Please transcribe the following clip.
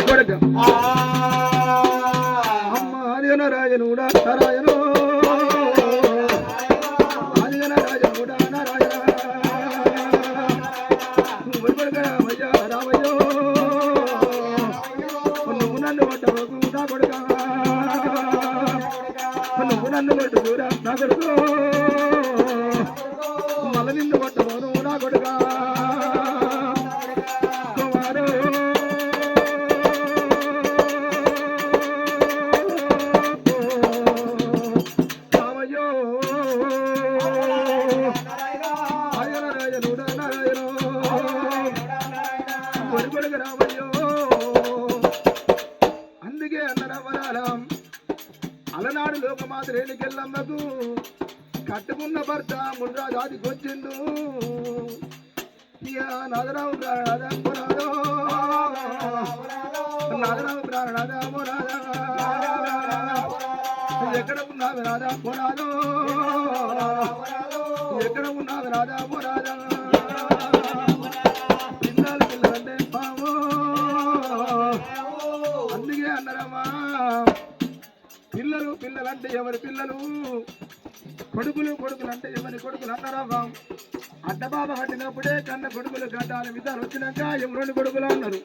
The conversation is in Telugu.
కొడుకు అమ్మ ఆదిగన రాజనుడా నారాయణో. ఆదిగన రాజనుడా నారాయణ. నువ్వు కొడుకు రామయ్య రామయ్యో నువ్వు నన్ను కొట్టవకు నా కొడుక. నువ్వు నన్ను కొట్టుకురా నా కొడుకు. కొడుకొడుకు రామయ్యో అందుకే అన్నరవరాలం అలనాడు లోకమాత రేణికెళ్ళమ్మకు కట్టుకున్న భర్త ముండ్రా దాదికి వచ్చిండు ఇక నాదరావు ప్రాణాదో నాదరావు ప్రాణాదో ఎక్కడ ఉన్నావు రాధా పోరాదో ఎక్కడ ఉన్నావు రాధా పోరాదా అన్నారమ్మా. పిల్లలు పిల్లలంటే ఎవరి పిల్లలు? కొడుకులు కొడుకులు అంటే ఎవరి కొడుకులు అన్నారమ్మా? అడ్డబాబ కట్టినప్పుడే కన్న కొడుకులు కట్టాలి విధాలు వచ్చినాక ఎవరు కొడుకులు అన్నారు?